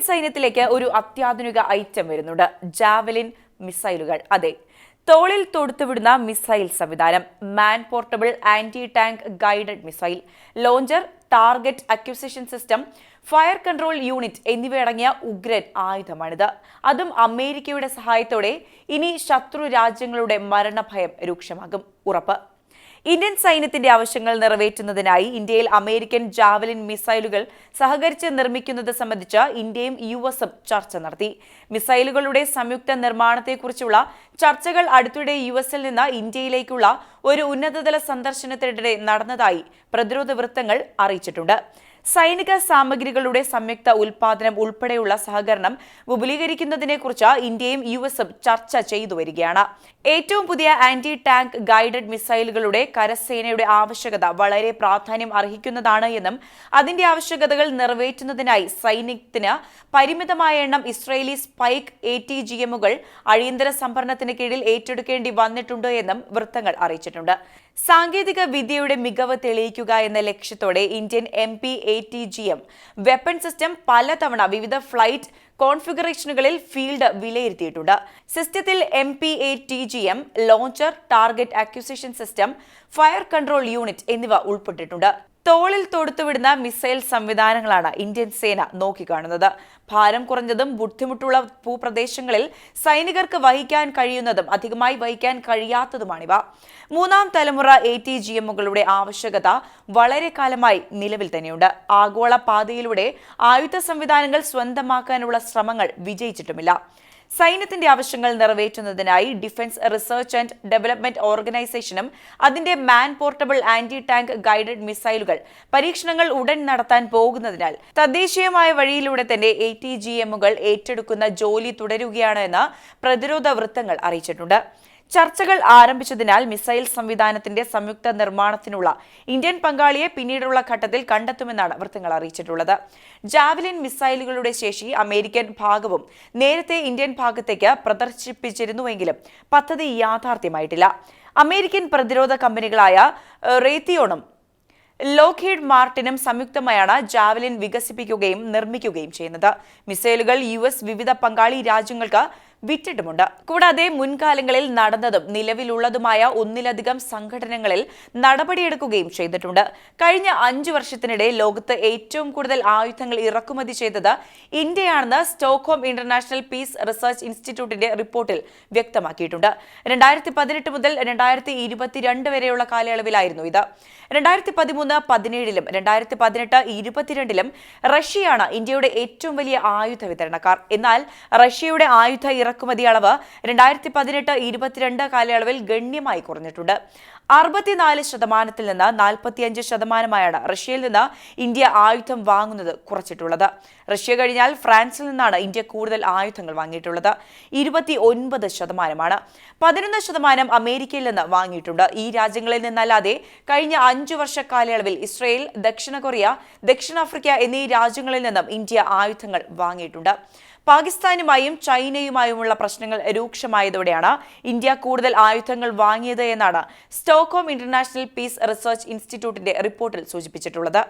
സൈന്യത്തിലേക്ക് ഒരു അത്യാധുനിക ഐറ്റം വരുന്നുണ്ട്. ജാവലിൻ മിസൈലുകൾ. അതെ തോളിൽ തൊടുത്തുവിടുന്ന മിസൈൽ സംവിധാനം. Man portable anti tank guided missile. Launcher target acquisition system fire control unit എന്നിവയടങ്ങിയ ഉഗ്രൻ ആയുധമാണിത്. അതും അമേരിക്കയുടെ സഹായത്തോടെ ഇനി ശത്രു രാജ്യങ്ങളുടെ മരണഭയം രൂക്ഷമാകും. ഉറപ്പ്. ഇന്ത്യൻ സൈന്യത്തിന്റെ ആവശ്യങ്ങൾ നിറവേറ്റുന്നതിനായി ഇന്ത്യയിൽ അമേരിക്കൻ ജാവലിൻ മിസൈലുകൾ സഹകരിച്ച് നിർമ്മിക്കുന്നത് സംബന്ധിച്ച് ഇന്ത്യയും യു എസും ചർച്ച നടത്തി. മിസൈലുകളുടെ സംയുക്ത നിർമ്മാണത്തെക്കുറിച്ചുള്ള ചർച്ചകൾ അടുത്തിടെ യു എസിൽ നിന്ന് ഇന്ത്യയിലേക്കുള്ള ഒരു ഉന്നതതല സന്ദർശനത്തിനിടെ നടന്നതായി പ്രതിരോധ വൃത്തങ്ങൾ അറിയിച്ചിട്ടുണ്ട്. സൈനിക സാമഗ്രികളുടെ സംയുക്ത ഉൽപാദനം ഉൾപ്പെടെയുള്ള സഹകരണം വിപുലീകരിക്കുന്നതിനെക്കുറിച്ച് ഇന്ത്യയും യു എസും ചർച്ച ചെയ്തു വരികയാണ്. ഏറ്റവും പുതിയ ആന്റി ടാങ്ക് ഗൈഡഡ് മിസൈലുകളുടെ കരസേനയുടെ ആവശ്യകത വളരെ പ്രാധാന്യം അർഹിക്കുന്നതാണ് എന്നും അതിന്റെ ആവശ്യകതകൾ നിറവേറ്റുന്നതിനായി സൈന്യത്തിന് പരിമിതമായ എണ്ണം Israeli spike A T G എമ്മുകൾ അടിയന്തര സംഭരണത്തിന് കീഴിൽ ഏറ്റെടുക്കേണ്ടി വന്നിട്ടുണ്ട് എന്നും വൃത്തങ്ങൾ അറിയിച്ചിട്ടുണ്ട്. സാങ്കേതിക വിദ്യയുടെ മികവ് തെളിയിക്കുക എന്ന ലക്ഷ്യത്തോടെ Indian M P A T G M weapon system പലതവണ വിവിധ ഫ്ലൈറ്റ് കോൺഫിഗറേഷനുകളിൽ ഫീൽഡ് വിലയിരുത്തിയിട്ടുണ്ട്. സിസ്റ്റത്തിൽ M P A T G M launcher target acquisition system fire control unit എന്നിവ ഉൾപ്പെട്ടിട്ടുണ്ട്. തോളിൽ തൊടുത്തുവിടുന്ന മിസൈൽ സംവിധാനങ്ങളാണ് ഇന്ത്യൻ സേന നോക്കിക്കാണുന്നത്. ഭാരം കുറഞ്ഞതും ബുദ്ധിമുട്ടുള്ള ഭൂപ്രദേശങ്ങളിൽ സൈനികർക്ക് വഹിക്കാൻ കഴിയുന്നതും അധികമായി വഹിക്കാൻ കഴിയാത്തതുമാണിവ. മൂന്നാം തലമുറ എ ടി ജി എമ്മുകളുടെ ആവശ്യകത വളരെ കാലമായി നിലവിൽ തന്നെയുണ്ട്. ആഗോള പാതയിലൂടെ ആയുധ സംവിധാനങ്ങൾ സ്വന്തമാക്കാനുള്ള ശ്രമങ്ങൾ വിജയിച്ചിട്ടുമില്ല. സൈന്യത്തിന്റെ ആവശ്യങ്ങൾ നിറവേറ്റുന്നതിനായി ഡിഫൻസ് റിസർച്ച് ആൻഡ് ഡെവലപ്മെന്റ് ഓർഗനൈസേഷനും അതിന്റെ man portable anti tank guided മിസൈലുകൾ പരീക്ഷണങ്ങൾ ഉടൻ നടത്താൻ പോകുന്നതിനാൽ തദ്ദേശീയമായ വഴിയിലൂടെ തന്നെ എ ടി ജി എമ്മുകൾ ഏറ്റെടുക്കുന്ന ജോലി തുടരുകയാണ് എന്ന് പ്രതിരോധ വൃത്തങ്ങൾ അറിയിച്ചിട്ടുണ്ട്. ചർച്ചകൾ ആരംഭിച്ചതിനാൽ മിസൈൽ സംവിധാനത്തിന്റെ സംയുക്ത നിർമ്മാണത്തിനുള്ള ഇന്ത്യൻ പങ്കാളിയെ പിന്നീടുള്ള ഘട്ടത്തിൽ കണ്ടെത്തുമെന്നാണ് വൃത്തങ്ങൾ അറിയിച്ചിട്ടുള്ളത്. ജാവലിൻ മിസൈലുകളുടെ ശേഷി അമേരിക്കൻ ഭാഗവും നേരത്തെ ഇന്ത്യൻ ഭാഗത്തേക്ക് പ്രദർശിപ്പിച്ചിരുന്നുവെങ്കിലും പദ്ധതി യാഥാർത്ഥ്യമായിട്ടില്ല. അമേരിക്കൻ പ്രതിരോധ കമ്പനികളായ റേത്തിയോണും ലോക്ഹീഡ് മാർട്ടിനും സംയുക്തമായാണ് ജാവലിൻ വികസിപ്പിക്കുകയും നിർമ്മിക്കുകയും ചെയ്യുന്നത്. മിസൈലുകൾ യു വിവിധ പങ്കാളി രാജ്യങ്ങൾക്ക് വിറ്റിട്ടുമുണ്ട്. കൂടാതെ മുൻകാലങ്ങളിൽ നടന്നതും നിലവിലുള്ളതുമായ ഒന്നിലധികം സംഘടനകളിൽ നടപടിയെടുക്കുകയും ചെയ്തിട്ടുണ്ട്. കഴിഞ്ഞ അഞ്ചു വർഷത്തിനിടെ ലോകത്ത് ഏറ്റവും കൂടുതൽ ആയുധങ്ങൾ ഇറക്കുമതി ചെയ്തത് ഇന്ത്യയാണെന്ന് സ്റ്റോക്ക്ഹോം ഇന്റർനാഷണൽ പീസ് റിസർച്ച് ഇൻസ്റ്റിറ്റ്യൂട്ടിന്റെ റിപ്പോർട്ടിൽ വ്യക്തമാക്കിയിട്ടുണ്ട്. രണ്ടായിരത്തി പതിനെട്ട് മുതൽ രണ്ടായിരത്തി ഇരുപത്തിരണ്ട് വരെയുള്ള കാലയളവിലായിരുന്നു ഇത്. രണ്ടായിരത്തി പതിമൂന്ന് പതിനേഴിലും രണ്ടായിരത്തി പതിനെട്ട് ഇരുപത്തിരണ്ടിലും റഷ്യയാണ് ഇന്ത്യയുടെ ഏറ്റവും വലിയ ആയുധ വിതരണക്കാർ. എന്നാൽ റഷ്യയുടെ ആയുധ ഇറക്കുമതി അളവ് രണ്ടായിരത്തി പതിനെട്ട് ഇരുപത്തിരണ്ട് കാലയളവിൽ ഗണ്യമായി കുറഞ്ഞിട്ടുണ്ട്. അറുപത്തിനാല് ശതമാനത്തിൽ നിന്ന് നാൽപ്പത്തിയഞ്ച് ശതമാനമായാണ് റഷ്യയിൽ നിന്ന് ഇന്ത്യ ആയുധം വാങ്ങുന്നത് കുറച്ചിട്ടുള്ളത്. റഷ്യ കഴിഞ്ഞാൽ ഫ്രാൻസിൽ നിന്നാണ് ഇന്ത്യ കൂടുതൽ ആയുധങ്ങൾ വാങ്ങിയിട്ടുള്ളത്. ഇരുപത്തി ഒൻപത് ശതമാനമാണ്. പതിനൊന്ന് ശതമാനം അമേരിക്കയിൽ നിന്ന് വാങ്ങിയിട്ടുണ്ട്. ഈ രാജ്യങ്ങളിൽ നിന്നല്ലാതെ കഴിഞ്ഞ അഞ്ചു വർഷ കാലയളവിൽ ഇസ്രയേൽ ദക്ഷിണ കൊറിയ ദക്ഷിണാഫ്രിക്ക എന്നീ രാജ്യങ്ങളിൽ നിന്നും ഇന്ത്യ ആയുധങ്ങൾ വാങ്ങിയിട്ടുണ്ട്. പാകിസ്ഥാനുമായും ചൈനയുമായുമുള്ള പ്രശ്നങ്ങൾ രൂക്ഷമായതോടെയാണ് ഇന്ത്യ കൂടുതൽ ആയുധങ്ങൾ വാങ്ങിയത് എന്നാണ് സ്റ്റോക്ക്ഹോം ഇന്റർനാഷണൽ പീസ് റിസർച്ച് ഇൻസ്റ്റിറ്റ്യൂട്ടിന്റെ റിപ്പോർട്ടിൽ സൂചിപ്പിച്ചിട്ടുള്ളത്.